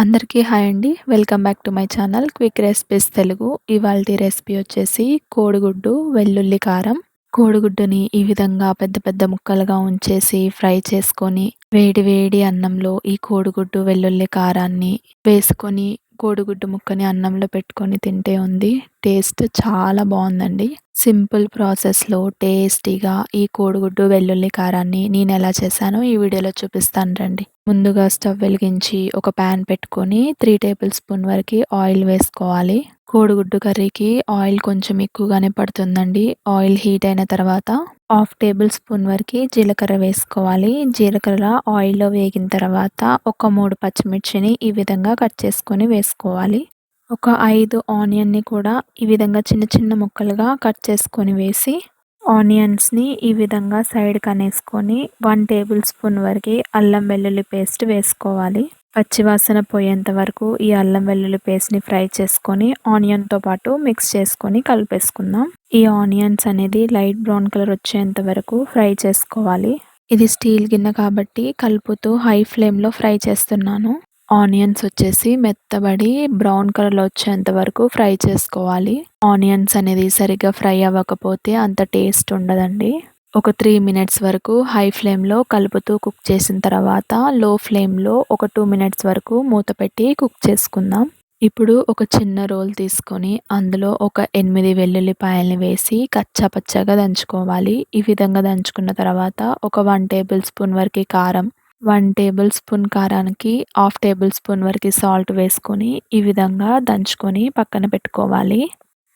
అందరికీ హాయ్ అండి. Welcome back to my channel quick recipes Telugu. ఇవాళ రెసిపీ వచ్చేసి కోడిగుడ్డు వెల్లుల్లి కారం. కోడిగుడ్డుని ఈ విధంగా పెద్ద పెద్ద ముక్కలుగా ఉంచేసి ఫ్రై చేసుకొని వేడి వేడి అన్నంలో ఈ కోడిగుడ్డు వెల్లుల్లి కారాన్ని వేసుకొని కోడిగుడ్డు ముక్కని అన్నంలో పెట్టుకొని తింటే ఉంది. టేస్ట్ చాలా బాగుందండి. సింపుల్ ప్రాసెస్లో టేస్టీగా ఈ కోడిగుడ్డు వెల్లుల్లి కారాన్ని నేను ఎలా చేశానో ఈ వీడియోలో చూపిస్తాను రండి. ముందుగా స్టవ్ వెలిగించి ఒక ప్యాన్ పెట్టుకొని త్రీ టేబుల్ స్పూన్ వరకు ఆయిల్ వేసుకోవాలి. కోడిగుడ్డు కర్రీకి ఆయిల్ కొంచెం ఎక్కువగానే పడుతుందండి. ఆయిల్ హీట్ అయిన తర్వాత హాఫ్ టేబుల్ స్పూన్ వరకు జీలకర్ర వేసుకోవాలి. జీలకర్ర ఆయిల్లో వేగిన తర్వాత ఒక మూడు పచ్చిమిర్చిని ఈ విధంగా కట్ చేసుకొని వేసుకోవాలి. ఒక ఐదు ఆనియన్ని కూడా ఈ విధంగా చిన్న చిన్న ముక్కలుగా కట్ చేసుకొని వేసి ఆనియన్స్ని ఈ విధంగా సైడ్ కనేసుకొని వన్ టేబుల్ స్పూన్ వరకు అల్లం వెల్లుల్లి పేస్ట్ వేసుకోవాలి. పచ్చివాసన పోయేంత వరకు ఈ అల్లం వెల్లుల్లి పేస్ట్ని ఫ్రై చేసుకొని ఆనియన్తో పాటు మిక్స్ చేసుకొని కలిపేసుకుందాం. ఈ ఆనియన్స్ అనేది లైట్ బ్రౌన్ కలర్ వచ్చేంత వరకు ఫ్రై చేసుకోవాలి. ఇది స్టీల్ గిన్నె కాబట్టి కలుపుతూ హై ఫ్లేమ్లో ఫ్రై చేస్తున్నాను. ఆనియన్స్ వచ్చేసి మెత్తబడి బ్రౌన్ కలర్లో వచ్చేంత వరకు ఫ్రై చేసుకోవాలి. ఆనియన్స్ అనేది సరిగ్గా ఫ్రై అవ్వకపోతే అంత టేస్ట్ ఉండదండి. ఒక త్రీ మినిట్స్ వరకు హై ఫ్లేమ్లో కలుపుతూ కుక్ చేసిన తర్వాత లో ఫ్లేమ్లో ఒక టూ మినిట్స్ వరకు మూత పెట్టి కుక్ చేసుకుందాం. ఇప్పుడు ఒక చిన్న రోల్ తీసుకొని అందులో ఒక ఎనిమిది వెల్లుల్లిపాయల్ని వేసి కచ్చా పచ్చగా దంచుకోవాలి. ఈ విధంగా దంచుకున్న తర్వాత ఒక వన్ టేబుల్ స్పూన్ వరకు కారం వన్ టేబుల్ స్పూన్ కారానికి హాఫ్ టేబుల్ స్పూన్ వరకు సాల్ట్ వేసుకొని ఈ విధంగా దంచుకొని పక్కన పెట్టుకోవాలి.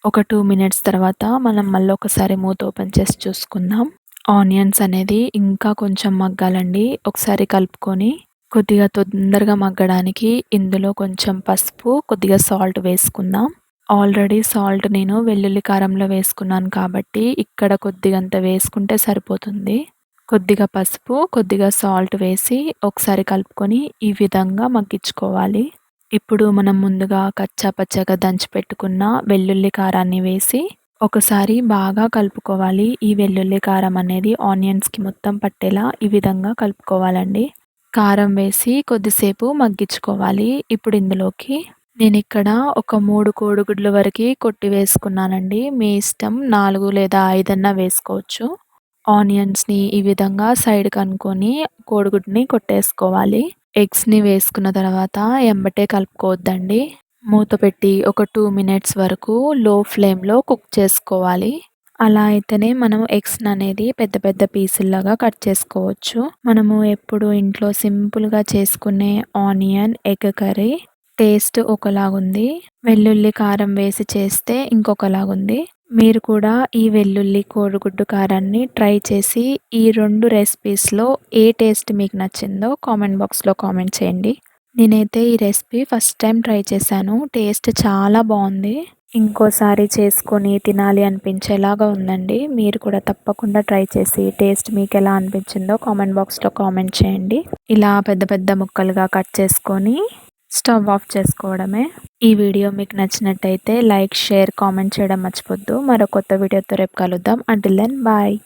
ఒక టూ మినిట్స్ తర్వాత మనం మళ్ళీ ఒకసారి మూత ఓపెన్ చేసి చూసుకుందాం. ఆనియన్స్ అనేది ఇంకా కొంచెం మగ్గాలండి. ఒకసారి కలుపుకొని కొద్దిగా తొందరగా మగ్గడానికి ఇందులో కొంచెం పసుపు కొద్దిగా సాల్ట్ వేసుకుందాం. ఆల్రెడీ సాల్ట్ నేను వెల్లుల్లి కారంలో వేసుకున్నాను కాబట్టి ఇక్కడ కొద్దిగంత వేసుకుంటే సరిపోతుంది. కొద్దిగా పసుపు కొద్దిగా సాల్ట్ వేసి ఒకసారి కలుపుకొని ఈ విధంగా మగ్గించుకోవాలి. ఇప్పుడు మనం ముందుగా కచ్చా పచ్చగా దంచి పెట్టుకున్న వెల్లుల్లి కారాన్ని వేసి ఒకసారి బాగా కలుపుకోవాలి. ఈ వెల్లుల్లి కారం అనేది ఆనియన్స్కి మొత్తం పట్టేలా ఈ విధంగా కలుపుకోవాలండి. కారం వేసి కొద్దిసేపు మగ్గించుకోవాలి. ఇప్పుడు ఇందులోకి నేను ఇక్కడ ఒక మూడు కోడిగుడ్లు వరకు కొట్టి వేసుకున్నానండి. మీ ఇష్టం నాలుగు లేదా ఐదన్నా వేసుకోవచ్చు. ఆనియన్స్ని ఈ విధంగా సైడ్ కనుక్కొని కోడిగుడ్ని కొట్టేసుకోవాలి. ఎగ్స్ని వేసుకున్న తర్వాత ఎంబటే కలుపుకోవద్దండి. మూత పెట్టి ఒక టూ మినిట్స్ వరకు లో ఫ్లేమ్లో కుక్ చేసుకోవాలి. అలా అయితేనే మనం ఎగ్స్ అనేది పెద్ద పెద్ద పీసుల్లాగా కట్ చేసుకోవచ్చు. మనము ఎప్పుడు ఇంట్లో సింపుల్గా చేసుకునే ఆనియన్ ఎగ్ కర్రీ టేస్ట్ ఒకలాగుంది. వెల్లుల్లి కారం వేసి చేస్తే ఇంకొకలాగుంది. మీరు కూడా ఈ వెల్లుల్లి కోడిగుడ్డు కారాన్ని ట్రై చేసి ఈ రెండు రెసిపీస్లో ఏ టేస్ట్ మీకు నచ్చిందో కామెంట్ బాక్స్లో కామెంట్ చేయండి. నేనైతే ఈ రెసిపీ ఫస్ట్ టైం ట్రై చేశాను. టేస్ట్ చాలా బాగుంది. ఇంకోసారి చేసుకొని తినాలి అనిపించేలాగా ఉందండి. మీరు కూడా తప్పకుండా ట్రై చేసి టేస్ట్ మీకు ఎలా అనిపించిందో కామెంట్ బాక్స్లో కామెంట్ చేయండి. ఇలా పెద్ద పెద్ద ముక్కలుగా కట్ చేసుకొని స్టవ్ ఆఫ్ చేసుకోవడమే. ఈ వీడియో మీకు నచ్చినట్టయితే లైక్ షేర్ కామెంట్ చేయడం మర్చిపోద్దు. మరో కొత్త వీడియోతో రేపు కలుద్దాం. Until then bye